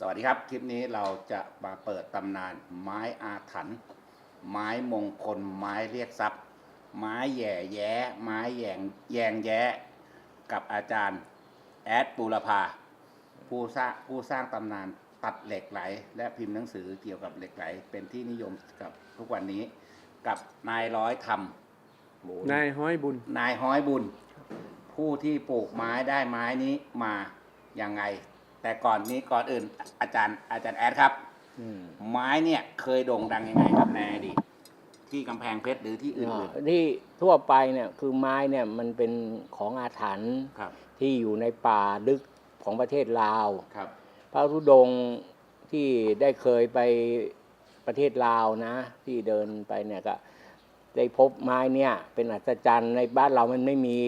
สวัสดีครับ คลิปนี้เราจะมาเปิดตำนานไม้อาถรรพ์ไม้มงคล ไม้เรียกทรัพย์ ไม้แหย่แย้ ไม้แยงแยงแย้ กับอาจารย์แอดปูรพาผู้สร้างผู้สร้างตำนานตัดเหล็กไหล และพิมพ์หนังสือเกี่ยวกับเหล็กไหล เป็นที่นิยมกับทุกวันนี้กับนายร้อยธรรมนายห้อยบุญ นายห้อยบุญ ผู้ที่ปลูกไม้ได้ไม้นี้มาอย่างไง แต่ก่อนนี้ก่อนอื่น อาจารย์อาจารย์แอดครับไม้เนี่ยเคยโด่งดังยังไงครับในอดีตที่กำแพงเพชรหรือที่อื่นอ่าที่ทั่วไปเนี่ยคือไม้เนี่ยมันเป็นของอาถรรพ์ๆครับ ที่อยู่ในป่าลึกของประเทศลาว ครับ พระธุดงค์ที่ได้เคยไปประเทศลาวนะ ที่เดินไปเนี่ยก็ได้พบไม้เนี่ยเป็นอัศจรรย์ในบ้านเรามันไม่มี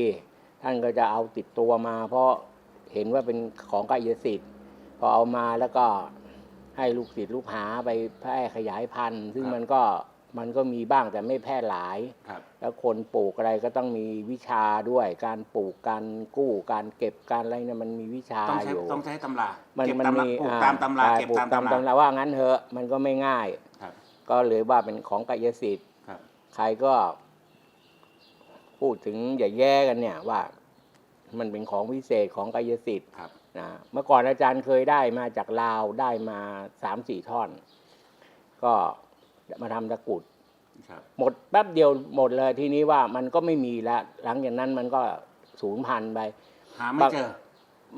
ท่านก็จะเอาติดตัวมา เพราะ เห็นว่าเป็นของกายสิทธิ์พอเอามาแล้วก็ให้ลูกศิษย์ลูกหาไปแพร่ขยายพันธุ์ ซึ่งมันก็มันก็มีบ้างแต่ไม่แพร่หลายครับแล้วคนปลูกอะไรก็ต้องมีวิชาด้วย การปลูกการกู้การเก็บการอะไรเนี่ยมันมีวิชาต้องใช้อยู่ต้องใช้ตำรามันเก็บมันตำรามีปลูกอ่ตามตำราใช่เก็บปลูกตามตามตำราตำราว่างั้นเถอะมันก็ไม่ง่ายครับก็เลยว่าเป็นของกายสิทธิ์ครับใครก็ พูดถึงอย่าแย่กันเนี่ยว่า มันเป็นของวิเศษของกายสิทธิ์ครับนะเมื่อก่อนอาจารย์เคยได้มาจากลาวได้มาสามสี่ท่อน ก็มาทำตะกรุดครับหมดแป๊บเดียวหมดเลยทีนี้ว่ามันก็ไม่มีแล้วหลังจากนั้นมันก็สูญพันธุ์ไปหาไม่บางเจอ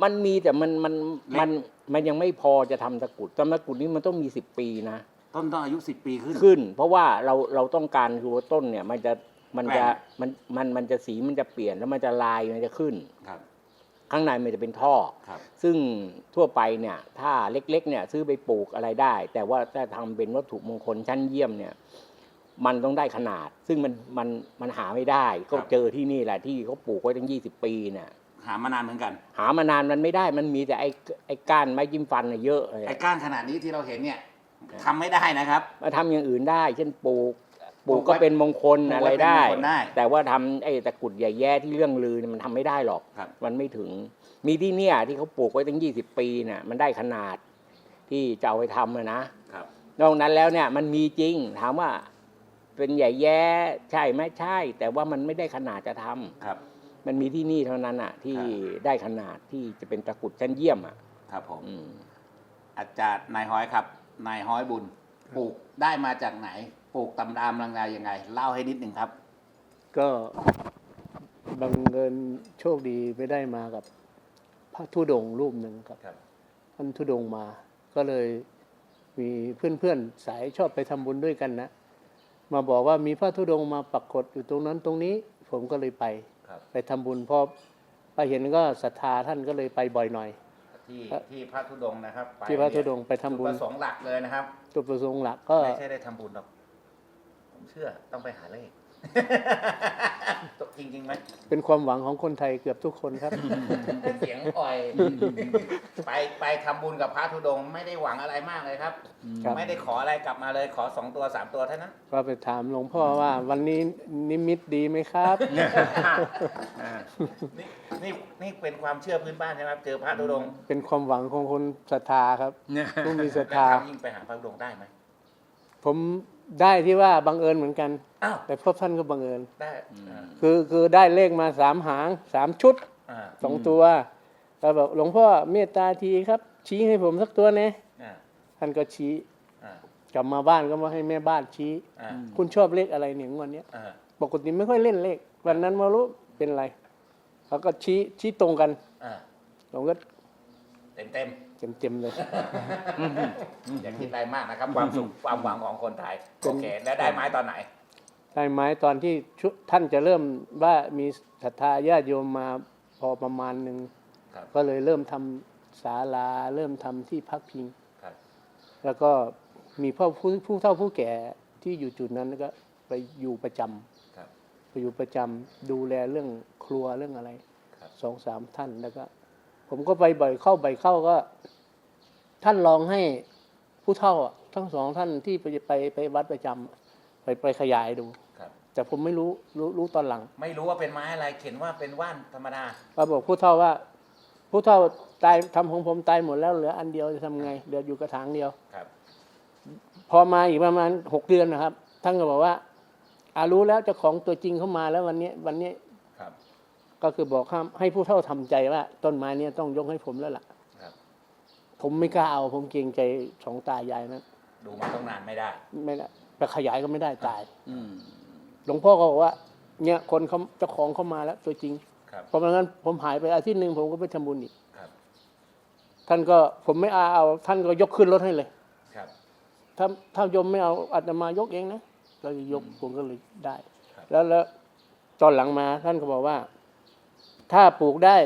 มันมีแต่มันมันเล็กมันมันยังไม่พอจะทำตะกรุดทำตะกรุดนี้มันต้องมีสิบปีนะต้นต้องอายุสิบปีขึ้นขึ้น เพราะว่าเราเราต้องการคือว่าต้นเนี่ย มันจะ มันจะแกว่มันมันมันจะสีมันจะเปลี่ยนแล้วมันจะลายมันจะขึ้นครับ ข้างในมันจะเป็นท่อครับ ซึ่งทั่วไปเนี่ย ถ้าเล็กๆ เนี่ย ซื้อไปปลูกอะไรได้ แต่ว่าถ้าทำเป็นวัตถุมงคลชั้นเยี่ยมเนี่ย มันต้องได้ขนาด ซึ่งมันมันมันหาไม่ได้ ก็เจอที่นี่แหละที่เขาปลูกไว้ตั้งยี่สิบปีเนี่ยหามานานเหมือนกัน หามานานมันไม่ได้มันมีแต่ไอ้ไอ้ก้านไม้จิ้มฟันน่ะเยอะเลยไอ้ก้านขนาดนี้ที่เราเห็นเนี่ยทำไม่ได้นะครับมาทำอย่างอื่นได้ เช่นปลูก ปปลูลูกกไว้ก็เป็นมงคลปลูกอะไรไว้เป็นได้มงคลได้ แต่ว่าทำไอ้ตะกรุดใหญ่แย่ที่เรื่องลือเนี่ยมันทำไม่ได้หรอกครับมันไม่ถึง มีที่เนี่ยที่เขาปลูกไว้ตั้งยี่สิบปีเนี่ยมันได้ขนาดที่จะเอาไปทำอะนะครับนอกนั้นแล้วเนี่ยมันมีจริงถามว่าเป็นใหญ่แย่ใช่ไหมใช่ แต่ว่ามันไม่ได้ขนาดจะทำครับ มันมีที่นี่เท่านั้นอะ ที่ครับได้ขนาดที่จะเป็นตะกรุดชั้นเยี่ยมอะครับผมอืมอาจารย์นายห้อยครับ นายห้อยบุญ ปลูกได้มาจากไหน ปลูกตำรามรังงายังไง เล่าให้นิดหนึ่งครับ ก็บังเอิญโชคดีไปได้มากับ พระธุดงค์รูปหนึ่งครับ ครับ ท่านธุดงค์มา ก็เลยมีเพื่อนๆสายชอบไปทำบุญด้วยกันนะ มาบอกว่ามีพระธุดงค์มาปักกฏอยู่ตรงนั้นตรงนี้ ผมก็เลยไป ครับ ไปทำบุญพอไปเห็นก็ศรัทธาท่านก็เลยไปบ่อยหน่อย ที่ครับที่พระธุดงค์นะครับไปที่พระธุดงค์ไปทำบุญ จุดประสงค์หลักเลยนะครับ จุดประสงค์หลักก็ ไม่ใช่ได้ทำบุญหรอก ผมเชื่อต้องไปหาเลข จริงจริงๆไหมเป็นความหวังของคนไทยเกือบทุกคนครับ เสียงอ่อย ไปไปทำบุญกับพระธุดงค์ไม่ได้หวังอะไรมากเลยครับ ครับ ไม่ได้ขออะไรกลับมาเลยขอสองตัวสามตัวเท่านั้น ก็ไปถามหลวงพ่อว่าวันนี้นิมิตดีไหมครับอ่านี่นี่นี่เป็นความเชื่อพื้นบ้านใช่ไหมครับเจอพระธุดงค์เป็นความหวังของคนศรัทธาครับ ผู้มีศรัทแล้วธาทำยิ่งไปหาพระธุดงค์ได้ไหมผม ได้ที่ว่าบังเอิญเหมือนกัน อ้าว แต่พบท่านก็บังเอิญ ได้อ่าคือคือได้เลขมาสามหางสามชุดอ่าสองตัวก็บอกหลวงพ่อเมตตาทีครับ ชี้ให้ผมสักตัวนะอ่าท่านก็ชี้ อ่ากลับมาบ้านก็มาให้แม่บ้านชี้ อ่าคุณชอบเลขอะไรเนี่ยงวันนี้ยอ่าปกติไม่ค่อยเล่นเลข วันนั้นไม่รู้เป็นไรเขาก็ชี้ชี้ตรงกัน อ่าผมก็เต็มเต็ม เต็มเต็มๆเลยๆอย่าคิดอะไรมากนะครับ ความสุขความหวังของคนไทยเป็นโอเคแล้วได้ไม้ตอนไหน ได้ไม้ตอนที่ชุท่านจะเริ่มว่ามีศรัทธาญาติโยมมาพอประมาณหนึ่งครับก็เลยเริ่มทำศาลาเริ่มทำที่พักพิงครับแล้วก็มีพ่อผู้ผู้เฒ่าผู้แก่ที่อยู่จุดนั้นก็ไปอยู่ประจำครับไปอยู่ประจำดูแลเรื่องครัวเรื่องอะไรครับสองสามท่านแล้วก็ ผมก็ไปบ่อยเข้าบ่อยเข้าก็ ท่านลองให้ผู้เฒ่าอะทั้งสองท่านที่ไปไปไปวัดประจำไปไปขยายดูครับแต่ผมไม่รู้รู้รู้ตอนหลัง ไม่รู้ว่าเป็นไม้อะไรเขียนว่าเป็นว่านธรรมดาเราบอกผู้เฒ่าว่า ผู้เฒ่าตายทำของผมตายหมดแล้วเหลืออันเดียวจะทำไงเหลืออยู่กระถางเดียวครับ พอมาอีกประมาณหกเดือนนะครับท่านก็บอกว่าอารู้แล้วเจ้าของตัวจริงเข้ามาแล้ววันนี้ วันนี้ครับ ก็คือบอกให้ให้ผู้เฒ่าทำใจว่า ต้นไม้เนี้ต้องยกให้ผมแล้วล่ะครับผมไม่กล้าเอาผมเกรงใจสองตายายนั้นดูมาต้องนานไม่ได้ ไม่ได้ไปขยายก็ไม่ได้ตาย อืมหลวงพ่อก็บอกว่า เนี่ยคนเขาเจ้าของเข้ามาแล้ว ตัวจริงครับเพราะงั้นผมหายไปอาทิตย์หนึ่งผมก็ไปทำบุญอีกครับท่านก็ผมไม่อาเอา ท่านก็ยกขึ้นรถให้เลยครับถ้าถ้าโยมไม่เอาอาตมายกเองนะเราจะยกผมก็เลยได้ครับแล้วแล้วตอนหลังมาท่านก็บอกว่า ถ้าปลูกได้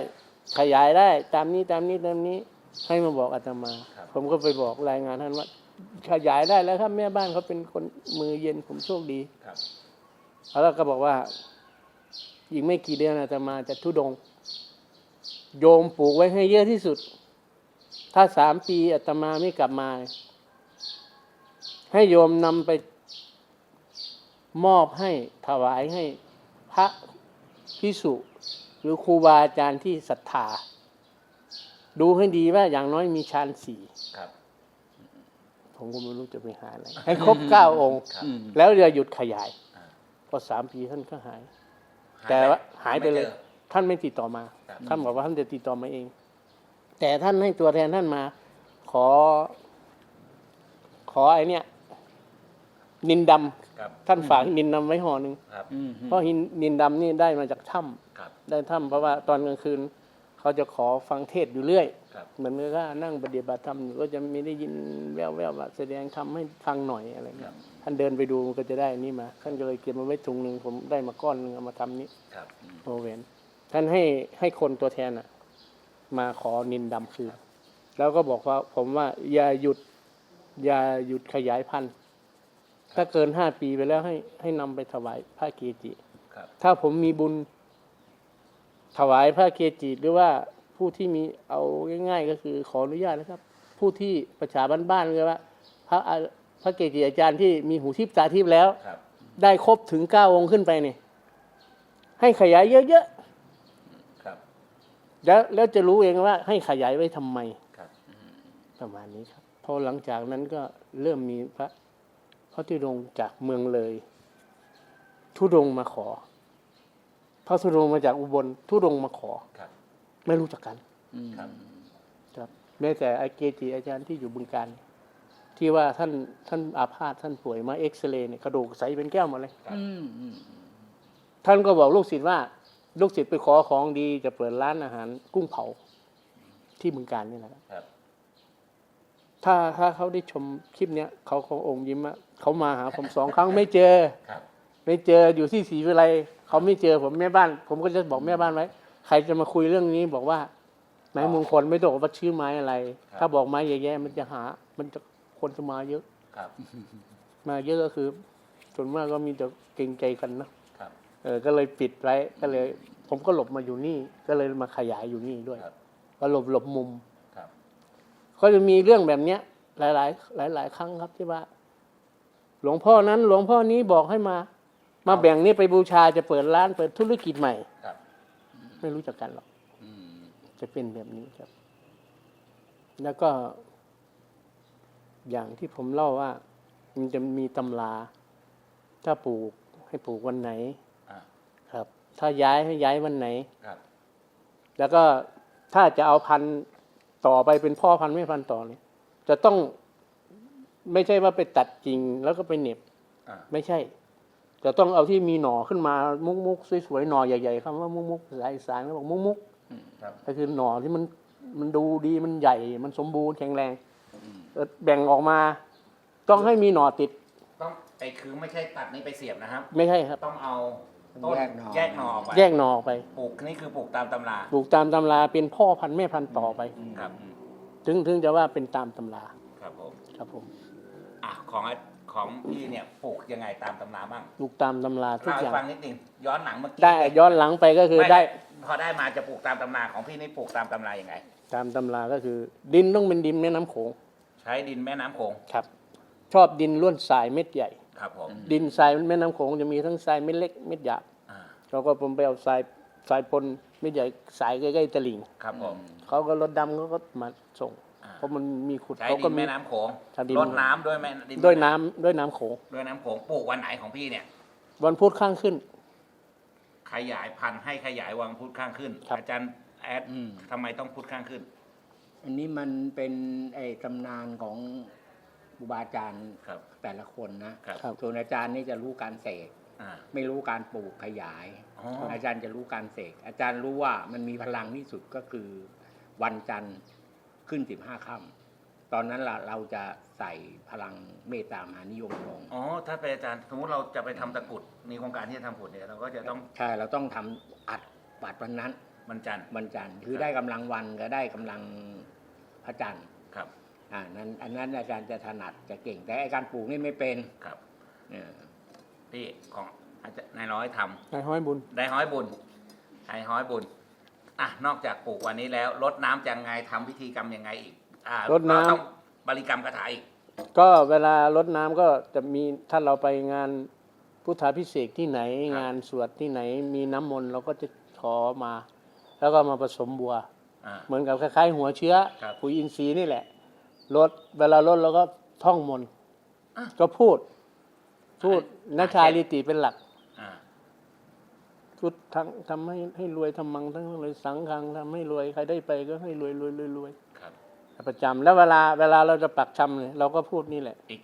ขยายได้ตามนี้ตามนี้ตามนี้ ให้มาบอกอาตมา ผมก็ไปบอกรายงานท่านว่า ขยายได้แล้วครับแม่บ้านเขาเป็นคนมือเย็นผมโชคดีครับแล้วก็บอกว่าอีกไม่กี่เดือนอาตมาจะทุดงค์โยมปลูกไว้ให้เยอะที่สุด ถ้าสามปีอาตมาไม่กลับมา ให้โยมนำไปมอบให้ถวายให้พระพิสุห รือครูบาอาจารย์ที่ศรัทธา ดูให้ดีว่าอย่างน้อยมีฌานสี่ครับผมก็ไม่รู้จะไปหาอะไร ให้ครบเก้าองค์ครับอืมแล้วจะหยุดขยายอ่าพอสามปีท่านก็หายหาย แต่ว่าหายไปเลยม่จอท่านไม่ติดต่อมาครับท่านบอกว่าท่านจะติดต่อมาเอง แต่ท่านให้ตัวแทนท่านมา ขอ ขอไอเนี้ย นินดำครับ ท่านฝากนินดำไว้ห่อหนึ่งครับ อืมเพราะหินนินดำนี่ได้มาจากถ้ำครับได้ถ้ำเพราะว่าตอนกลางคืน เขาจะขอฟังเทศน์อยู่เรื่อย ครับ เหมือนกับว่านั่งปฏิบัติธรรมอยู่ก็จะมีได้ยินแว่วๆว่าแสดงธรรมให้ฟังหน่อยอะไรคเงี้รัยบท่านเดินไปดูก็จะได้อันนี่มา ท่านก็เลยเก็บมาไว้ถุงหนึ่งผมได้มาก้อนหนึ่งเอามาทำนี้ครับ โอเวนท่านให้ให้คนตัวแทนอะมาขอนินดำคืนแล้วก็บอกว่าผมว่าอย่าหยุดอย่าหยุดขยายพันธุ์ ถ้าเกินห้าปีไปแล้วให้ให้นำไปถวายพระเกจิครับถ้าผมมีบุญถวายพระเกจิหรือว่าผู้ที่มีเอาง่าย ๆ ก็คือขออนุญาตนะครับ ผู้ที่ประชาบ้านๆเลยว่า พระอาพระเกจิอาจารย์ที่มีหูทิพย์ตาทิพย์แล้วครับได้ครบถึงเก้าองค์ขึ้นไปเนี่ยให้ขยายเยอะครับๆแล้วแล้วจะรู้เองว่า ให้ขยายไว้ทำไมครับประมาณนี้ครับพอหลังจากนั้นก็เริ่มมีพระพ ระธุดงค์จากเมืองเลย ทุดงค์มาขอ พระธุดงค์มาจากอุบลทุดงค์มาขอครับไม่รู้จักกันอืมครับครับแม้แต่ไอเกจิอาจารย์ที่อยู่บึงการที่ว่าท่านท่านอาพาธท่านป่วยมาเอ็กซเรย์เนี่ยกระดูกใสเป็นแก้วหมดเลยอืมอืมท่านก็บอกลูกศิษย์ว่าลูกศิษย์ไปขอของดีจะเปิดร้านอาหาร กุ้งเผาที่บึงการนี่แหละครับครับถ้าถ้าเขาได้ชมคลิปเนี้ยเขาคงอมยิ้มว่า เขามาหาผมสองครั้งไม่เจอครับไม่เจออยู่ที่ศรีวิไลเขาไม่เจอผมแม่บ้าน ผมก็จะบอกแม่บ้านไว้ ใครจะมาคุยเรื่องนี้บอกว่า ไม้มงคลไม่ต้องบอกว่าชื่อไม้อะไร ถ้าบอกไม้แย่ๆมันจะหา มันจะคนจะมาเยอะครับมาเยอะก็คือส่วนมากก็มีแต่เกรงใจกันนะครับเออก็เลยปิดไว้ก็เลย ผมก็หลบมาอยู่นี่ ก็เลยมาขยายอยู่นี่ด้วยครับก็หลบหลบมุมครับก็จะมีเรื่องแบบเนี้ย หลายหลายหลายหลาย ๆ ครั้งครับที่ว่า หลวงพ่อนั้นหลวงพ่อนี้บอกให้มา มาแบ่งนี่ไปบูชาจะเปิดร้านเปิดธุรกิจใหม่ครับไม่รู้จักกันหรอกอืมจะเป็นแบบนี้ครับ แล้วก็ อย่างที่ผมเล่าว่า มันจะมีตำรา ถ้าปลูกให้ปลูกวันไหนอ่าครับ ถ้าย้ายให้ย้ายวันไหนครับแล้วก็ถ้าจะเอาพันธุ์ต่อไปเป็นพ่อพันธุ์แม่พันธุ์ต่อเนี่ยจะต้อง ไม่ใช่ว่าไปตัดจริงแล้วก็ไปเหน็บอ่าไม่ใช่จะต้องเอาที่มีหน่อขึ้นมามุกมุกๆสวยๆหน่อใหญ่ๆคำว่ามุกมุกๆสายอีสานเขาบอกมุกมุกครับๆก็คือหน่อที่มันมันดูดีมันใหญ่ มันสมบูรณ์แข็งแรงเออแบ่งออกมา ต้องให้มีหน่อติด ต้องไอ้คือไม่ใช่ตัดนี้ไปเสียบนะครับ ไม่ใช่ครับ ต้องเอาต้นแยกหน่อแยกหน่อออกไปแยกหน่อออกไปปลูกนี่คือปลูกตามตำราปลูกตามตำราเป็นพ่อพันธุ์แม่พันธุ์ต่อไปครับ ถึงถึงจะว่าเป็นตามตำราครับผมครับผม อะของของพี่เนี่ยปลูกยังไงตามตำราบ้างปลูกตามตำราทุกเล่าอให้ย่าง ฟังนิดนึงย้อนหลังเมื่อกี้ได้ย้อนหลังไปก็คือไม่ได้พอได้มาจะปลูกตามตำราของพี่นี่ปลูกตามตำรายังไง ตามตำราก็คือ ดินต้องเป็นดินแม่น้ำโขงใช้ดินแม่น้ำโขงครับ ชอบดินล้วนทรายเม็ดใหญ่ ครับผมดินทรายแม่น้ำโขงจะมีทั้งทรายเม็ดเล็กเม็ดหยาบอ่าแล้วก็ผมไปเอาทรายทรายปนไม่ใหญ่สายใกล้ๆตลิ่งครับผมเขาก็รถดำเขาก็มาส่งอ่า เพราะมันมีขุดใช้เขาดิก็นมี แม่น้ำโขงใช้ดินรดน้ำด้วยแม่ดินด้วยน้ำด้วยน้ำโขงด้วยน้ำโขงปลูกวันไหนของพี่เนี่ย วันพุธข้างขึ้น ขยายพันธุ์ให้ขยายวังพุทธข้างขึ้น ครับ อาจารย์แอดอืม ทำไมต้องพุทธข้างขึ้น อันนี้มันเป็นไอ้ตำนานของครูบาอาจารย์ครับ แต่ละคนนะครับครับ ส่วนอาจารย์นี่จะรู้การเสกอ่าไม่รู้การปลูกขยาย อ๋ออาจารย์จะรู้การเสกอาจารย์รู้ว่ามันมีพลังที่สุดก็คือ วันจันทร์ ขึ้นสิบห้าค่ำตอนนั้นเราเราจะใส่พลังเมตตามหานิยมลงอ๋อ ถ้าเป็นอาจารย์สมมติเราจะไปทำตะกรุดมีโครงการที่จะทำผุดเนี่ยเราก็จะต้องใช่เราต้องทำอัดปัดวันนั้นมันจันทร์วันจันทร์คือครับได้กำลังวันก็ได้กำลังพระจันทร์ครับอ่านั้นอันนั้นอาจารย์จะถนัดจะเก่ง แต่ไอ้การปลูกนี่ไม่เป็นครับเออพี่ของอาจารย์นายร้อยทำนายห้อยบุญ ได้ห้อยบุญไอ้ห้อยบุญ อะนอกจากปลูกวันนี้แล้วรดน้ำจะไงทำพิธีกรรมยังไงอีกอ่ารดน้ำ เราต้องบริกรรมคาถาอีกก็เวลารดน้ำก็จะมีถ้าเราไปงานพุทธาพิเศษกที่ไหนครับงานสวดที่ไหน มีน้ำมนต์เราก็จะขอมา แล้วก็มาผสมบัว อ่า เหมือนกับคล้ายๆหัวเชื้อครับปุ๋ยอินทรีย์นี่แหละลดเวลาลดเราก็ท่องมนต์อะก็พูด พูดอะ นัชชาลิติเป็นหลัก อ่าพุทธังทำให้ให้รวยทำมังทั้งเลยสังฆังทำให้รวยใครได้ไปก็ให้รวยรวยรวยรวยครับประจำแล้วเวลาเวลาเราจะปักชำเนี่ยเราก็พูดนี่แหละ อีก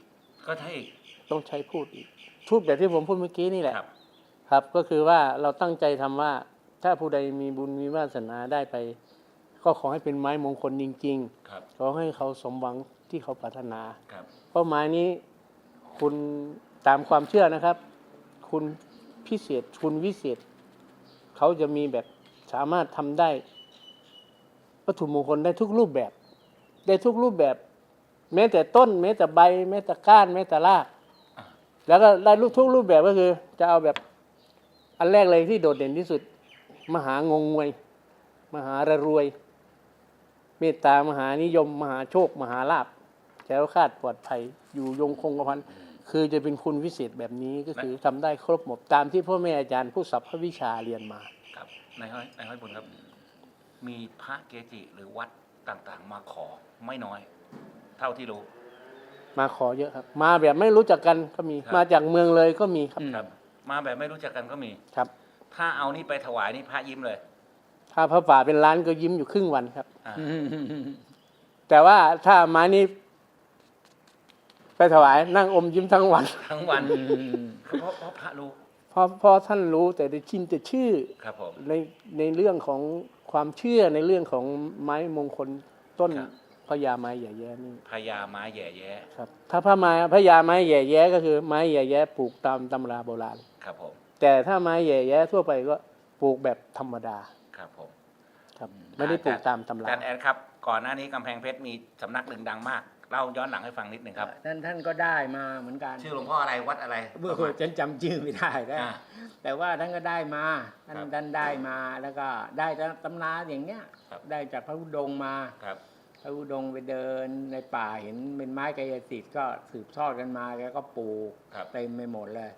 ก็ใช่อีกต้องใช้พูดอีกพูดแบบที่ผมพูดเมื่อกี้นี่แหละครับ ครับก็คือว่าเราตั้งใจทำว่า ถ้าผู้ใดมีบุญมีวาสนาได้ไป ก็ขอให้เป็นไม้มงคลจริงครับๆขอให้เขาสมหวังที่เขาปรารถนาครับเพราะไม้นี้คุณตามความเชื่อนะครับ คุณพิเศษคุณวิเศษ เขาจะมีแบบสามารถทำได้วัตถุมงคลได้ทุกรูปแบบ ได้ทุกรูปแบบ แม้แต่ต้น แม้แต่ใบ แม้แต่ก้าน แม้แต่ราก แล้วก็ได้รูปทุกรูปแบบก็คือ จะเอาแบบอันแรกเลยที่โดดเด่นที่สุด มหางงงวย มหาระรวย เมตตามหานิยม มหาโชค มหาลาภแคล้วคาดปลอดภัยอยู่ยงคงกระพัน คือจะเป็นคุณวิเศษแบบนี้ก็คือทำได้ครบหมดตามที่พ่อแม่อาจารย์ผู้สัพพวิชาเรียนมาครับนายห้อยนายห้อยบุญครับ มีพระเกจิหรือวัดต่างๆ มาขอไม่น้อย เท่าที่รู้ มาขอเยอะครับ มาแบบไม่รู้จักกันก็มีครับมาจากเมืองเลยก็มีครับอืมครับ มาแบบไม่รู้จักกันก็มีครับ ถ้าเอานี่ไปถวายนี่พระยิ้มเลย ถ้าพระป่าเป็นล้านก็ยิ้มอยู่ครึ่งวันครับอ่าแต่ว่าถ้าไม้นี้ ไปถวายนั่งอมยิ้มทั้งวัน ทั้งวันคือเพราะเพราะพระรู้เพราะเพราะท่านรู้แต่ได้ชินแต่ชื่อครับผม ในในเรื่องของความเชื่อในเรื่องของไม้มงคลต้นครับ พญาไม้แย่แย่นี่พญาม้าแย่แย่ครับ ถ้าพระไม้พญาไม้แย่แย่ก็คือไม้แย่แย่ปลูกตามตำราโบราณ ครับผม แต่ถ้าไม้แย่แย่ทั่วไปก็ปลูกแบบธรรมดาครับผมครับ ไม่ได้ปลูกตามตำรา อาจารย์แอนครับ ก่อนหน้านี้กำแพงเพชรมีสำนักหนึ่งดังมาก เล่าย้อนหลังให้ฟังนิดหนึ่งครับ ท่านท่านก็ได้มาเหมือนกันชื่อหลวงพ่ออะไรวัดอะไร เมื่อฉันจำชื่อไม่ได้แล้วอ่าแต่ว่าท่านก็ได้มาท่านครับท่านได้มาแล้วก็ได้ตำนาอย่างเนี้ยครับ ได้จากพระอุดงค์มา ครับ พระอุดงค์ไปเดินในป่าเห็นเป็นไม้กายสิทธิ์ก็สืบทอดกันมาแกก็ปลูกครับ เต็มไปหมดเลย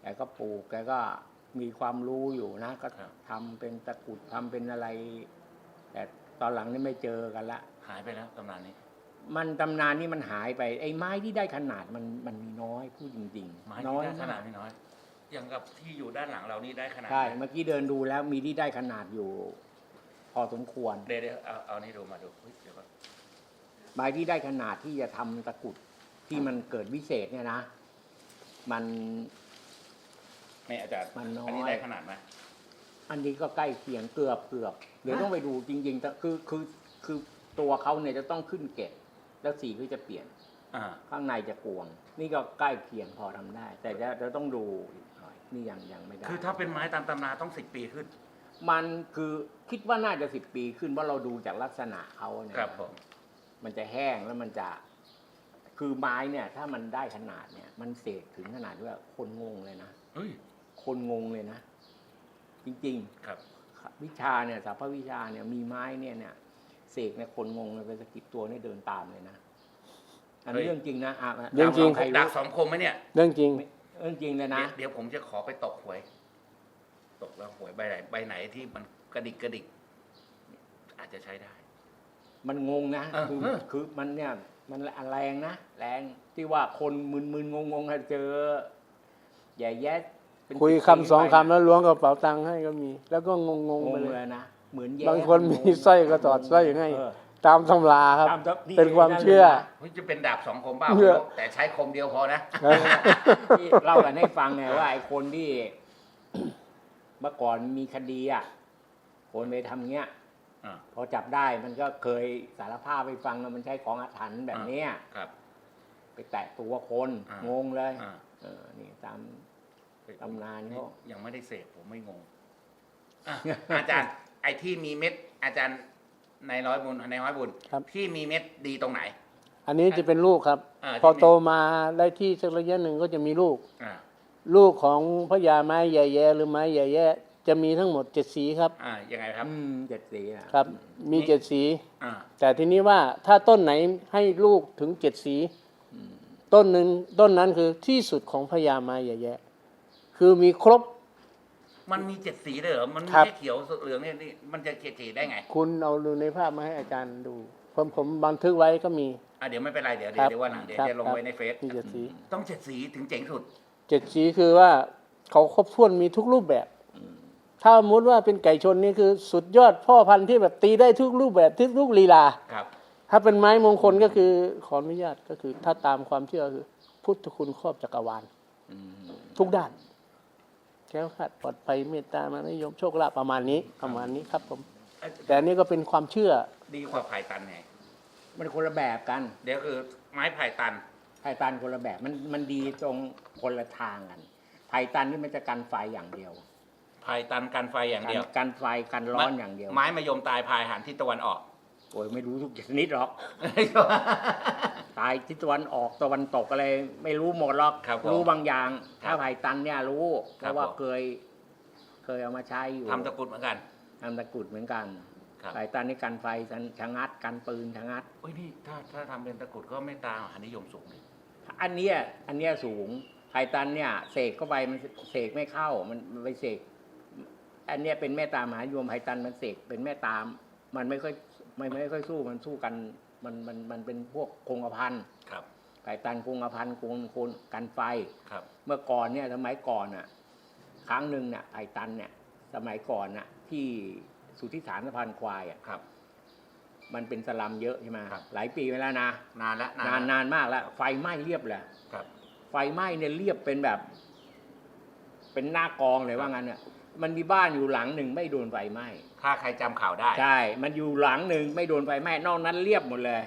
แกก็ปลูกแกก็มีความรู้อยู่นะ ก็ครับ ทำเป็นตะกรุดทำเป็นอะไร แต่ตอนหลังนี่ไม่เจอกันละ หายไปแล้วตำนานนี้ มันตำนานนี่มันหายไป ไอ้ไม้ที่ได้ขนาดมันมันมีน้อยพูดจริงไม้ๆที่น้อยได้ขมานาดกไม่น้อย อย่างกับที่อยู่ด้านหลังเรานี่ได้ขนาดใช่ไหนเมื่อกี้เดินดูแล้วมีที่ได้ขนาดอยู่ พอสมควร เดี๋ยวเดี๋ยวเอาเอานี่ดูมาดูเฮ้ยเดี๋ยวก่อนไม้ที่ได้ขนาดที่จะทำตะกรุดที่มันเกิดวิเศษเนี่ยนะ มันนี่อาจารย์มันน้อย อันนี้ได้ขนาดไหมอันนี้ก็ใกล้เคียงเกือบเกือบเดี๋ยวต้องไปดูจริงๆแต่คือคือคือตัวเขาเนี่ยจะต้องขึ้นเกต แล้วสีก็จะเปลี่ยนอ่าข้างในจะกวง นี่ก็ใกล้เคียงพอทำได้ แต่จะจะต้องดูอีกหน่อยนี่ยังยังไม่ได้ คือถ้าเป็นไม้ตามตำนาต้องสิบปีขึ้น มันคือคิดว่าน่าจะสิบปีขึ้นเพราะเราดูจากลักษณะเขาเนี่ยครับผมมันจะแห้งแล้วมันจะ คือไม้เนี่ย ถ้ามันได้ขนาดเนี่ย มันเสกถึงขนาดที่ว่าคนงงเลยนะเฮ้ยคนงงเลยนะ จริงครับๆวิชาเนี่ยสาพวิชาเนี่ยมีไม้เนี่ยเนี่ย เสกเนี่ยคนงงเลยไปสะกิดตัวเนี่ยเดินตามเลยนะ อันนี้เฮ้ยเรื่องจริงนะอะเรื่องจริง ใครดัรู้กสองคมไหมเนี่ย เรื่องจริง เรื่องจริงเลยนะเดี๋ยวเดี๋ยวผมจะขอไปตกหวย ตกแล้วหวยใบไหนใบไหนที่มันกระดิกกระดิก อาจจะใช้ได้ มันงงนะเออคือเออ คือมันเนี่ย มันแรงนะ แรงที่ว่าคนมึนๆงงๆถ้าเจอแย่แย่เป็นคุยสิบคำสองปีคำแล้วล้วงกระเป๋าตังค์ให้ก็มี แล้วก็งงงงๆไปงเลเลยยนะ เหมือนแย่บางคนมีสร้อยก็ถอดสร้อยให้ เออ ตามตำราครับ ตามที่เป็นความเชื่อเฮ้ยจะเป็นดาบสองคมเปล่าเพื่อ แต่ใช้คมเดียวพอนะ ที่เล่ากันให้ฟังไงว่าไอ้คนที่ เมื่อก่อนมีคดีอะคนไปทำเงี้ยอ่า พอจับได้มันก็เคยสารภาพไปฟังแล้วมันใช้ของอาถรรพ์แบบเนี้ยครับ ไปแตะตัวคนอ่าง งงเลยอ่าเออนี่ตาม ตำนานเขา ยังไม่ได้เสพผมไม่งงอะอาจารย์ ไอ้ที่มีเม็ดอาจารย์ในร้อยบุญในร้อยบุญครับ ที่มีเม็ดดีตรงไหน อันนี้จะเป็นลูกครับ อ่า พอที่มีโตมาได้ที่สักระยะหนึ่งก็จะมีลูก อ่าลูกของพญาไม้ใหญ่แย่หรือไม้ใหญ่แย่จะมีทั้งหมดเจ็ดสีครับ อ่ายังไงครับอืมเจ็ดสีอะครับ มีเจ็ดสี อ่าแต่ทีนี้ว่าถ้าต้นไหนให้ลูกถึงเจ็ดสีอืมต้นหนึ่งต้นนั้นคือที่สุดของพญาไม้ใหญ่แย่คือมีครบ มันมีเจ็ดสีเลยเหรอ มันไม่ครับใช่เขียวเหลืองเนี่ยนี่มันจะเขียวๆได้ไง คุณเอาดูในภาพมาให้อาจารย์ดู ผมผมบันทึกไว้ก็มี อะเดี๋ยวไม่เป็นไรเดี๋ยวคเดี๋ยรัวบเดี๋ยววันหลังเดี๋ยวครับจะลงครับไว้ในเฟซมีเจ็ดสี ต้องเจ็ดสีถึงเจ๋งสุด เจ็ดสีคือว่าเขาครบถ้วนมีทุกรูปแบบ ถ้าสมมติว่าเป็นไก่ชนนี่คือสุดยอดพ่อพันธุ์ที่แบบตีได้ทุกรูปแบบทุกลูกลีลา ครับ ถ้าเป็นไม้มงคลก็คือขออนุญาตก็คือ ถ้าตามความเชื่อคือ พุทธคุณครอบจักรวาล อืมทุกด้าน แก้วขัดปลอดภัยเมตตามานยมโชคลาภประมาณนี้ประมาณนี้ครับผม แต่อันนี้ก็เป็นความเชื่อดีกว่าไผ่ตันไงมันคนละแบบกัน เดี๋ยวคือไม้ไผ่ตันไผ่ตันคนละแบบมันมันดีตรงคนละทางกันไผ่ตันนี่มันจะกันไฟอย่างเดียวไผ่ตันกันไฟอย่างเดียวกันกันไฟกันร้อนอย่างเดียว ไม้มะยมตายพายหันทิศตะวันออก โอ้ยไม่รู้ทุกชนิดหรอก ตายทิศตะวันออกตะวันตกอะไร ไม่รู้หมดหรอกครับผมรู้บางอย่างครับถ้าไผ่ตันเนี่ยรู้เพครับราะว่าผม เคย เคยเอามาใช้อยู่ทำตะกรุดเหมือนกัน ทำตะกรุดเหมือนกันครับ ไผ่ตันนี่กันไฟกันชะงัดกันปืนชะงัดโอ้ยนี่ถ้าถ้าทำเป็นตะกรุดก็ไม่ตามหานิยมสูงเลยอันเนี้ยอันเนี้ยสูงไผ่ตันเนี่ยเสกเข้าไปมันเสกไม่เข้ามันมันไปเสกอันเนี้ยเป็นแม่ตามหานิยมไผ่ตันมันเสกเป็นแม่ตาม มันไม่ค่อย ไม่ไม่ค่อยสู้มันสู้กันมันมันมันเป็นพวกคงกระพันครับไผ่ตันคงกระพันคงคงกันไฟครับ เมื่อก่อนเนี่ยสมัยก่อนอะ ครั้งหนึ่งเนี่ยไผ่ตันเนี่ย สมัยก่อนน่ะ ที่สุทธิสารสะพานควายอะครับ มันเป็นสลัมเยอะใช่ไหมครับ หลายปีไปแล้วนะนานแล้วนานแล้วนานมากแล้ว ไฟไหม้เรียบเลยครับ ไฟไหม้เนี่ยเรียบเป็นแบบ เป็นหน้ากองเลยว่างั้นเนี่ย มันมีบ้านอยู่หลังหนึ่งไม่โดนไฟไหม้ถ้าใครจำข่าวได้ ใช่ มันอยู่หลังหนึ่งไม่โดนไฟไหม้นอกนั้นเรียบหมดเลย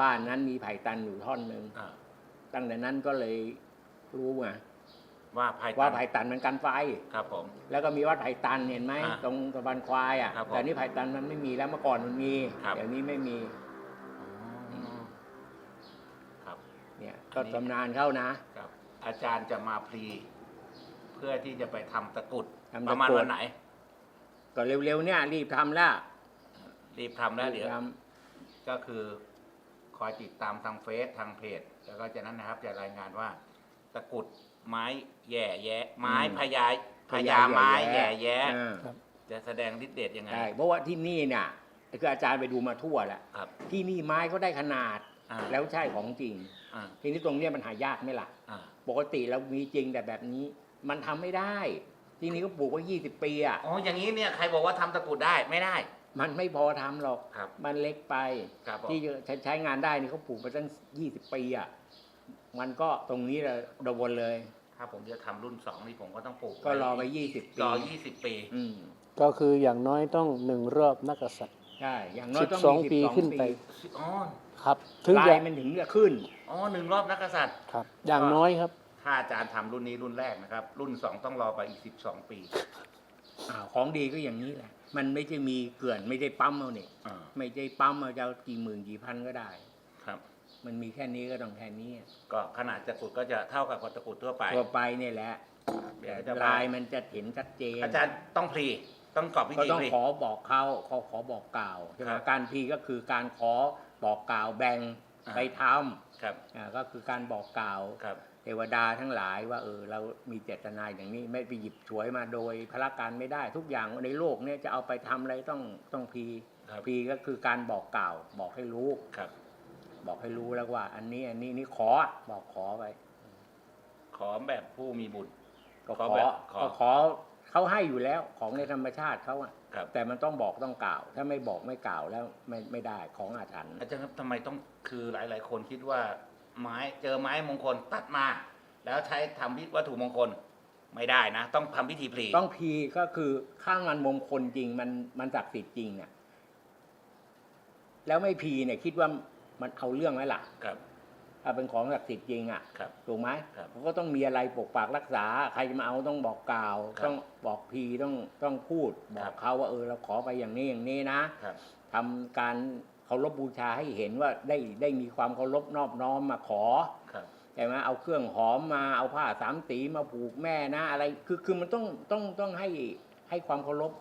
บ้านนั้นมีไผ่ตันอยู่ท่อนหนึ่งอ่าตั้งแต่นั้นก็เลยรู้ไงว่าไผ่ว่าตันไผ่ตันมันกันไฟ ครับผม แล้วก็มีวัดไผ่ตันเห็นไหมอ่าตรงสะพานควายอะครับผมแต่นี่ไผ่ตันมันไม่มีแล้วเมื่อก่อนมันมีครับ เดี๋ยวนี้ไม่มีครับ เนี่ยอัก็นนี้ ตำนานเข้านะ ครับ อาจารย์จะมาพลีเพื่อที่จะไปทำตะกรุด ทำปตะกรุดระมาณวันไหน ก็เร็วๆเนี่ยรีบทำแล้วรีบทำแล้วเดี๋ยว รีบทก็คือคอยติดตามทางเฟซทางเพจ แล้วก็จากนั้นนะครับจะรายงานว่า ตะกรุดไม้แย่แย้ไม้พญาำพญาไม้แย่แย้อ่าจะแสดงฤทธิ์เดชยังไง ใช่เพราะว่าที่นี่เนี่ยคืออาจารย์ไปดูมาทั่วแล้วครับ ที่นี่ไม้ก็ได้ขนาด อ่า แล้วใช่ของจริง อ่าทีนี้ตรงเนี้ยมันหายากไหมล่ะ อ่า ปกติเรามีจริงแต่แบบนี้ มันทำไม่ได้ ที่นี่ก็ปลูกไว้20ปีอะ อ๋ออย่างนี้เนี่ยใครบอกว่าทำตะกรุดได้ไม่ได้ มันไม่พอทำหรอก ครับ มันเล็กไป ครับผมที่จะใช้ใช้งานได้นี่เขาปลูกมาตั้ง20ปีอะ มันก็ตรงนี้เราโดนเลย ถ้าผมจะทำรุ่นสองนี่ผมก็ต้องปลูกก็รอไป20ปีรอยี่สิบปี อืมก็คืออย่างน้อยต้องหนึ่งรอบนักกษัตริย์ ใช่ อย่างน้อยต้องสิบสองมีปี12ขึ้นไป อ๋อ ครับ ถึงลาจะยมันถึงจะขึ้น อ๋อหนึ่งรอบนักกษัตริย์ ครับ อย่างน้อยครับ ถ้าอาจารย์ทำรุ่นนี้รุ่นแรกนะครับ รุ่นสองต้องรอไปอีกสิบสองปีอ่าของดีก็อย่างนี้แหละ มันไม่ใช่มีเกลื่อนไม่ได้ปั๊มเอาเนี่ยอ่าไม่ได้ปั๊มเอาจะเอากี่หมื่นกี่พันก็ได้ ครับ มันมีแค่นี้ก็ต้องแค่นี้ ก็ขนาดตะกรุดก็จะเท่ากับตะกรุดทั่วไปตัวไปเนี่ยแหละเดี๋ยวแต่จะลายมันจะเห็นชัดเจน อาจารย์ต้องพลีต้องกรอบพิก็ธีต้องพลีขอบอกเขาเขาขอบอกกล่าวใช่ไหมครับการพีก็คือการขอบอกกล่าวแบ่งอ่าไปทครับำอ่าก็คือการบอกกล่าวครับ เทวดาทั้งหลายว่าเออเรามีเจตนาอย่างนี้ไม่ไปหยิบฉวยมาโดยพละการไม่ได้ทุกอย่างในโลกเนี่ยจะเอาไปทำอะไรต้องต้องพีครับพีก็คือการบอกกล่าวบอกให้รู้ครับ บอกให้รู้แล้วว่า อันนี้อันนี้นี่ขอบอกขอไปขอแบบผู้มีบุญก็ขขออแบบขอก็ขอเขาให้อยู่แล้วของในธรรมชาติเขาอะครับแต่มันต้องบอกต้องกล่าว ถ้าไม่บอกไม่กล่าวแล้วไม่ไม่ได้ของอาถรรพ์อาจารย์ครับทำไมต้องคือหลาย ๆ คนคิดว่า ไม้เจอไม้มงคลตัดมา แล้วใช้ทำพิวัตถุมงคลไม่ได้นะ ต้องทำพิธีพลีต้องพีก็คือข้างมันมงคลจริงมันมันศักดิ์สิทธิ์จริงเนี่ยแล้วไม่พีเนี่ยคิดว่ามันเอาเรื่องไหมล่ะครับถ้าเป็นของศักดิ์สิทธิ์จริงอะครับถูกไหมครับเขาก็ต้องมีอะไรปกปักรักษา ใครจะมาเอาต้องบอกกล่าวครับต้องบอกพีต้องต้องพูดบครัอบกเขาว่าเออเราขอไปอย่างนี้อย่างนี้นะครับทำการ เคารพบูชาให้เห็นว่าได้ได้มีความเคารพนอบน้อมมาขอครับ ใช่ไหมเอาเครื่องหอมมาเอาผ้าสามสีมาผูกแม่นะอะไรคือคือมันต้องต้องต้องให้ให้ความเคารพ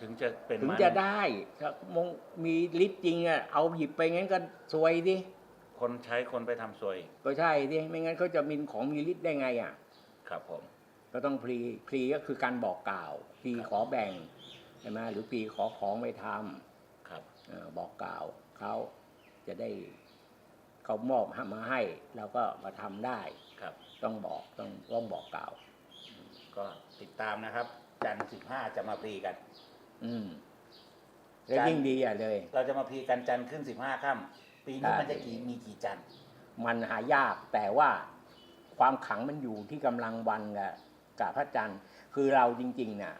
ถึงจะเป็นถึงไม้จะได้ถ้ามงมีฤทธิ์จริงอะเอาหยิบไปงั้นก็ซวยดิคนใช้คนไปทำซวยก็ใช่ดิไม่งั้นเขาจะมีของมีฤทธิ์ได้ไงอะ ครับผม ก็ต้องพลีพลีก็คือการบอกกล่าวพลีครับขอแบ่งใช่ไหมหรือพลีขอของไปทครับำเออ บอกกล่าวเขาจะได้เขามอบมาให้เราก็มาทำได้ครับ ต้องบอกต้องต้องบอกกล่าว ก็ติดตามนะครับ จันทร์สิบห้าจะมาพลีกัน อืมแล้วการยิ่งดีอะเลย เราจะมาพลีกันจันทร์ขึ้นสิบห้าค่ำปีนี้ได้มันจะกี่มีกี่จันทร์มันหายากแต่ว่าความขลังมันอยู่ที่กำลังวันกับกับพระจันทร์คือเราจริงๆเนี่ย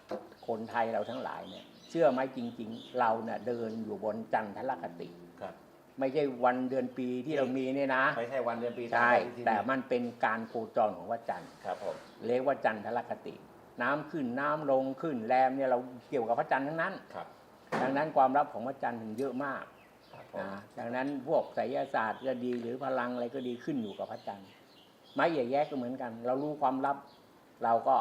คนไทยเราทั้งหลายเนี่ย เชื่อไหมจริง ๆ เราเนี่ยเดินอยู่บนจันทรคติ ครับ ไม่ใช่วันเดือนปีที่เรามีเนี่ยนะ ไม่ใช่วันเดือนปีใช่ตามปฏิทินแต่มันเป็นการโคจรของพระจันทร์ครับผมเรียกว่าจันทรคติ น้ำขึ้นน้ำลงขึ้นแรมเนี่ยเราเกี่ยวกับพระจันทร์ทั้งนั้น ครับ ดังนั้นความลับของพระจันทร์ถึงเยอะมากครับผมนะดังนั้นพวกไสยศาสตร์ก็ดีหรือพลังอะไรก็ดีขึ้นอยู่กับพระจันทร์ไม้ใหญ่แยกก็เหมือนกัน เรารู้ความลับ เราก็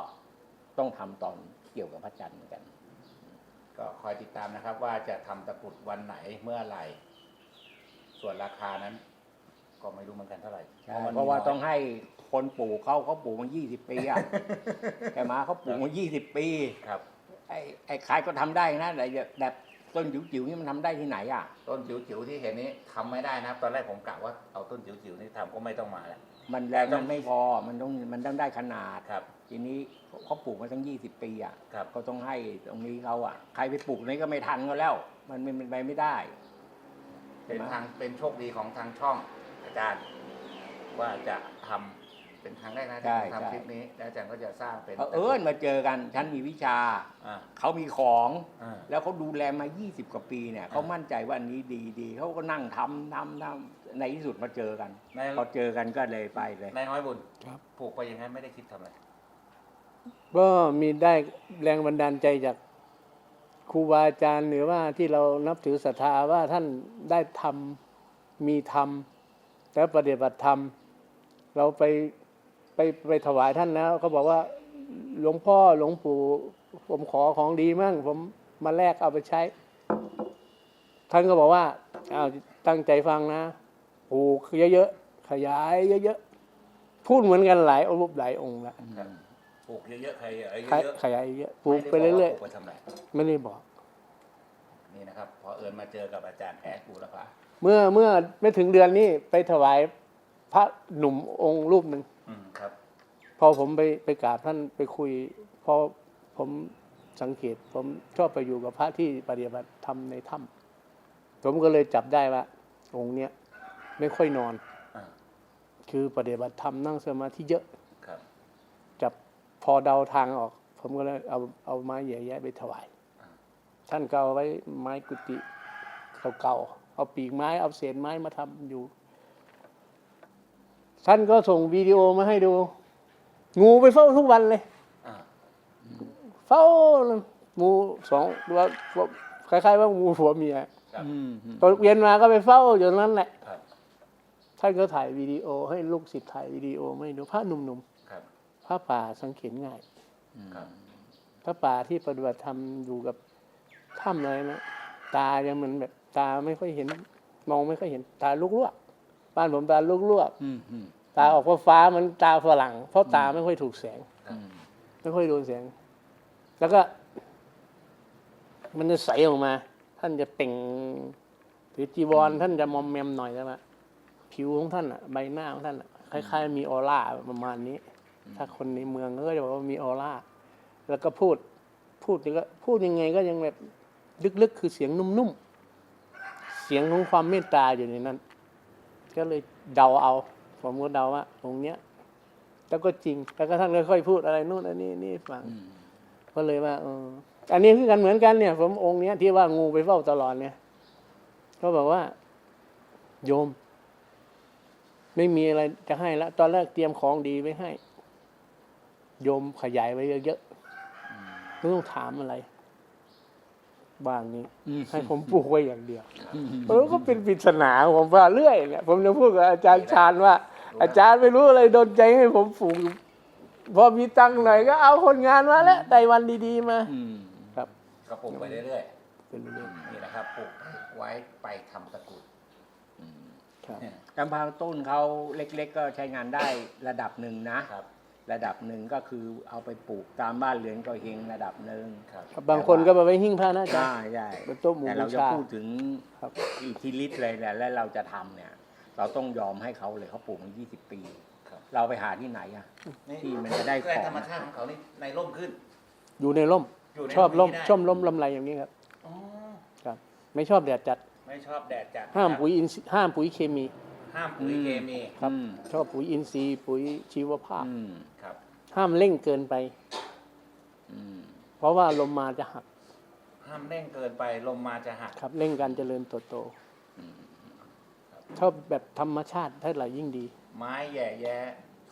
ต้องทำตอนเกี่ยวกับพระจันทร์เหมือนกัน ก็คอยติดตามนะครับ ว่าจะทำตะกรุดวันไหนเมื่อไหร่ ส่วนราคานั้น ก็ไม่รู้เหมือนกันเท่าไหร่ใช่มันเพราะว่ามีน้ยต้องให้คนปลูกเขาเขาปลูกมา20ปีอะใช่ไหมเขาปลูกมา20ปีครับไอ้ไอ้ขายก็ทำได้นะแต่แบบต้นจิ๋วๆนี่มันทำได้ที่ไหนอะต้นจิ๋วๆที่เห็นนี้ทำไม่ได้นะครับตอนแรกผมกะว่าเอาต้นจิ๋วๆนี่ทำก็ไม่ต้องมาแล้วมันแรงต้มัองนไม่พอมันต้องมันต้องได้ขนาดครับ ทีนี้ เขาปลูกมาตั้ง 20 ปีอะครับ ก็ต้องให้ตรงนี้เขาอะใครไปปลูกนี้ก็ไม่ทันก็แล้ว มันมันเป็นไปไม่ได้ เป็นทางเป็นโชคดีของทางช่องอาจารย์ ว่าจะทำเป็นครั้งแรกนะใช่ที่ผมใช่ ทำคลิปนี้แล้วอาจารย์ก็จะสร้างเป็นเผอิญมาเจอกัน ฉันมีวิชา อ่าเขามีของ อ่า แล้วเขาดูแลมา 20 กว่าปีเนี่ยเขามั่นใจว่าอันนี้ดีดีเขาก็นั่งทำทำทำในที่สุดมาเจอกัน ใน พอเจอกันก็เลยไปเลยในน้อยบุญครับ ปลูกไปอย่างนั้นไม่ได้คิดทำอะไร ก็มีได้แรงบันดาลใจจากครูบาอาจารย์หรือว่าที่เรานับถือศรัทธาว่าท่านได้ทำมีธรรมแล้วปฏิบัติธรรม เราไปไปไปถวายท่านแล้วเขาบอกว่าหลวงพ่อหลวงปู่ผมขอของดีมั่งผมมาแลกเอาไปใช้ ท่านก็บอกว่าอ้าวตั้งใจฟังนะปลูกเยอะๆขยายเยอะๆพูดเหมือนกันหลายรูปหลายองค์ละ ลูกเยอะๆใครเยขายอะขยายเยอะๆปลูกไปเรื่อยม่ด้บกว่าปลูกไปทำอะไรๆไม่ได้บอก นี่นะครับพอเอิญมาเจอกับอาจารย์แอดบูรพาเมื่อเมื่อไม่ถึงเดือนนี้ไปถวายพระหนุ่มองค์รูปหนึ่งอืมครับ พอผมไปไปกราบท่านไปคุยพอผมสังเกต ผมชอบไปอยู่กับพระที่ปฏิบัติธรรมในถ้ำผมก็เลยจับได้ว่าองค์เนี้ยไม่ค่อยนอนอ่าคือปฏิบัติธรรมนั่งสมาธิเยอะครับจับ พอเดาทางออก ผมก็เลยเอาเอาไม้ใหญ่ๆไปถวาย ท่านก็เอาไว้ไม้กุฏิเก่าๆเอาปีกไม้เอาเศษไม้มาทำอยู่ ท่านก็ส่งวิดีโอมาให้ดู งูไปเฝ้าทุกวันเลยเฝ้างูสองว่าคล้ายๆว่างูผัวเมียครับตอนเย็นมาก็ไปเฝ้าอยู่นั้นแหละท่านก็ถ่ายวิดีโอให้ลูกศิษย์ถ่ายวิดีโอไม่ดูพระหนุ่มๆ พระป่าสังเกตง่ายครับพระป่าที่ปฏิบัติธรรมอยู่กับถ้ำอะไรนะตายังเหมือนแบบ ตาไม่ค่อยเห็น มองไม่ค่อยเห็น ตาลุกลวกบ้านผมตาลุกลวกตาออกฟ้าๆเหมันตาฝรั่ง เพราะตาไม่ค่อยถูกแสงอืมไม่ค่อยโดนแสง แล้วก็ มันจะใสออกมา ท่านจะเปล่งถือจีวรท่านจะมอมแมมหน่อยใช่ไหมผิวของท่านอะใบหน้าของท่านอะคล้ายๆ มีออร่าประมาณนี้ ถ้าคนในเมืองเขาก็จะบอกว่ามีออร่า แล้วก็พูด พูดยังก็พูดยังไงก็ยังแบบลึกๆ คือเสียงนุ่มๆ เสียงของความเมตตาอยู่ในนั้น ก็เลยเดาเอา ผมก็เดาว่าองค์เนี้ย แล้วก็จริง แล้วก็ท่านค่อยๆพูดอะไรนู่นอันนี้นี่ฟังอืมก็เลยว่าเอออันนี้คือกันเหมือนกันเนี่ย ผมองค์เนี้ยที่ว่างูไปเฝ้าตลอดเนี่ยเขาบอกว่า โยม ไม่มีอะไรจะให้แล้วตอนแรกเตรียมของดีไว้ให้ โยมขยายไว้เยอะๆไม่ต้องถามอะไรบ้านนี้อืมให้ผมปลูกไว้อย่างเดียวเออก็เป็นปริศนาผมว่าเรื่อยเนี่ยผมจะพูดกับอาจารย์ชาญว่า อาจารย์ไม่รู้อะไรโดนใจให้ผมปลูกพอมีตังค์หน่อยก็เอาคนงานมาแล้วได้วันดีๆมาอืมครับก็ปลูกไปเรื่อยเป็นเรื่องๆนี่นะครับปลูกไว้ไปทำตะกรุดครับกำแพงต้นเขาเล็ก ๆ ก็ใช้งานได้ระดับหนึ่งนะค รับระดับหนึ่งก็คือเอาไปปลูกตามบ้านเรือนก็เฮงระดับหนึ่งครับบางคนก็มาไว้หิ้งพระนะอาจารใช่ย์ใช่เป็นโต๊ะหมู่แต่เราบูจะชาพูดถึงครับอิทธิฤทธิ์เลยแหละและเราจะทำเนี่ย เราต้องยอมให้เขาเลยเขาปลูกมา 20 ปีครับเราไปหาที่ไหนอะที่มันจะได้ของธรรมชาติของเขานี่ในร่มขึ้น อยู่ในร่มอยู่ในชอบร่มนี้ได้ชอบร่มลำไรอย่างนี้ครับอ๋อครับ ไม่ชอบแดดจัด ไม่ชอบแดดจัด ห้ามปุ๋ยอินทรีย์ห้ามปุ๋ยเคมี ห้ามปุ๋ยเคมีครับอืม ชอบปุ๋ยอินทรีย์ปุ๋ยชีวภาพ อืมครับ ห้ามเร่งเกินไป อืมเพราะว่าลมมาจะหักห้ามเร่งเกินไปลมมาจะหักครับเร่งการเจริญเติบโตอืมชอบแบบธรรมชาติเท่าไหร่ยิ่งดี ไม้แย่แย่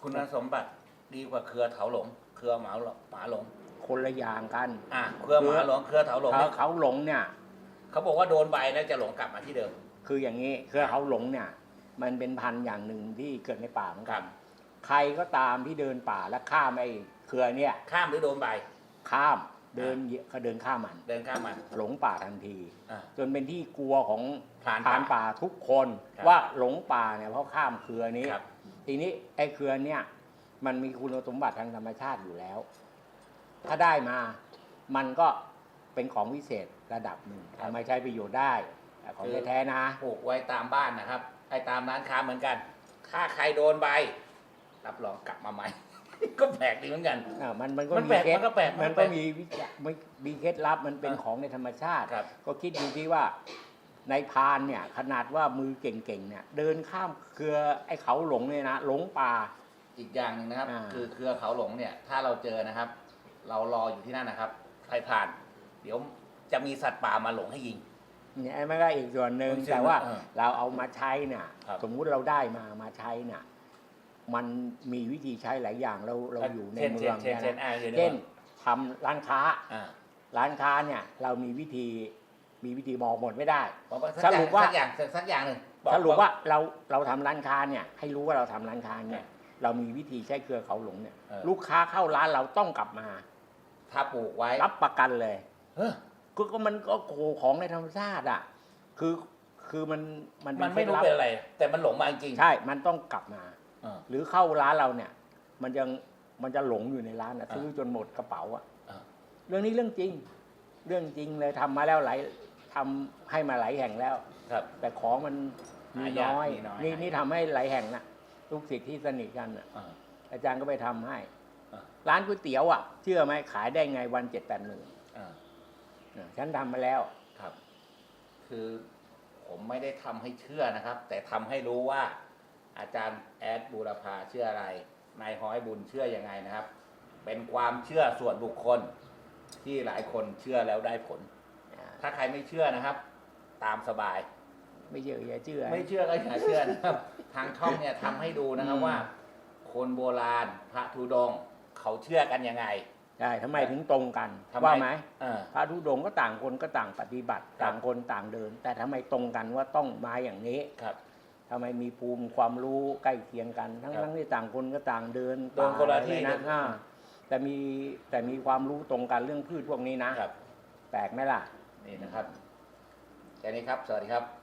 คุณสมบัติดีกว่าเครือเถาหลง เครือหมาหลงหมาหลง คนละอย่างกันอะเครือหมาหลงเครือเถาหลงเขาเนี่ยเขาหลงเนี่ย เขาบอกว่าโดนใบแล้วจะหลงกลับมาที่เดิม คืออย่างนี้ เครือเขาหลงเนี่ย มันเป็นพันธุ์อย่างหนึ่งที่เกิดในป่าเหมือนคกัรัน บ ใครก็ตามที่เดินป่าแล้วข้ามไอ้เครือเนี่ย ข้ามหรือโดนใบ ข้ามเดินเขาเดินข้ามมัน เดินข้ามมันหลงป่าทันที อะจนเป็นที่กลัวของพรานพรานป่าป่าทุกคน ครับ ว่าหลงป่าเนี่ยเพราะข้ามเครือนี้ ครับ ทีนี้ไอ้เครือเนี่ย มันมีคุณสมบัติทางธรรมชาติอยู่แล้ว ถ้าได้มามันก็เป็นของวิเศษระดับหนึ่งทำให้ใช้ประโยชน์ได้แต่ของแท้ๆนะ ปลูกไว้ตามบ้านนะครับ ไอ้ตามร้านค้าเหมือนกัน ถ้าใครโดนใบ รับรองกลับมาใหม่ ก็แปลกดีเหมือนกัน อ่ามันมันก็มันมีแปลกเคล็ดมันก็แปลกมันมันแปลก็กมีวิจมีมีเคล็ดลับมันเป็นอ่าของในธรรมชาติ ครับ ก็คิดดูที่ว่าในพรานเนี่ยขนาดว่ามือเก่งๆเนี่ยเดินข้ามเครือไอ้เขาหลงเนี่ยนะหลงป่า อีกอย่างหนึ่งนะครับ อ่า คือเครือเขาหลงเนี่ย ถ้าเราเจอนะครับ เรารออยู่ที่นั่นนะครับใครผ่าน เดี๋ยวจะมีสัตว์ป่ามาหลงให้ยิง เนี่ยไอ้มันก็อีกส่วนหนึ่งมันเชื่อแต่ว่าเออเราเอามาใช้เนี่ยครับ สมมุติเราได้มามาใช้เนี่ยมันมีวิธีใช้หลายอย่างเราเราอยู่ในเช่นเมืเช่อนงเช่นเนี่ยเช่นนะอ่าอยู่ในเช่นเมืองทำร้านค้า อ่าร้านค้าเนี่ย เรามีวิธีมีวิธีบอกหมดไม่ได้ บอกว่าสักสอย่ารุงปว่า สักอย่างสักอย่างหนึ่ง บอก สรุปว่าเราเราทำร้านค้าเนี่ย ให้รู้ว่าเราทำร้านค้าเนี่ย เรามีวิธีใช้เครือเขาหลงเนี่ย เออ ลูกค้าเข้าร้านเราต้องกลับมา ถ้าปลูกไว้รับประกันเลย เฮ้อ ก็ก็มันก็โคของในธรรมชาติอะ คือคือมันมันมันไม่รู้คเป็นล็ดลับอะไร แต่มันหลงมาจริงใช่ มันต้องกลับมาเออหรือเข้าร้านเราเนี่ย มันยังมันจะหลงอยู่ในร้านอะอ่าซื้อจนหมดกระเป๋าอะอ่าเรื่องนี้เรื่องจริง เรื่องจริงเลยทำมาแล้วหลายทำให้มาหลายแห่งแล้วครับ แต่ของมันมีหายากน้อยมีน้อย นี่นี่ทำให้หลายแห่งนะลูกศิษย์ที่สนิทกันน่ะอ่าอาจารย์ก็ไปทำให้อ่าร้านก๋วยเตี๋ยวอะเชื่อไหมขายได้ไงวันเจ็ดแปดหมื่นอ่า ฉันทำมาแล้วครับ คือผมไม่ได้ทำให้เชื่อนะครับ แต่ทำให้รู้ว่า อาจารย์แอดบูรพาเชื่ออะไรนายฮ้อยบุญเชื่อยังไงนะครับ เป็นความเชื่อส่วนบุคคล ที่หลายคนเชื่อแล้วได้ผล ถ้าใครไม่เชื่อนะครับ ตามสบาย ไม่เชื่ออย่าเชื่อ ไม่เชื่อก็อย่าเชื่อนะครับ ทางช่องเนี่ยทำให้ดูนะครับอืมว่า คนโบราณพระธุดงค์เขาเชื่อกันยังไง ใช่ทำไมถึงตรงกันทำไมว่าไหมเออ พระธุดงค์ก็ต่างคนก็ต่างปฏิบัติ ครับ ต่างคนต่างเดิน แต่ทำไมตรงกันว่าต้องมาอย่างนี้ครับ ทำไมมีภูมิความรู้ใกล้เคียงกัน ทั้งครับทั้งที่ต่างคนก็ต่างเดินเดินคนละที่ป่าอไรนะอ่าแต่มีแต่มีความรู้ตรงกันเรื่องพืชพวกนี้นะครับ แปลกไหมล่ะ นี่นะครับแค่นี้ครับ สวัสดีครับ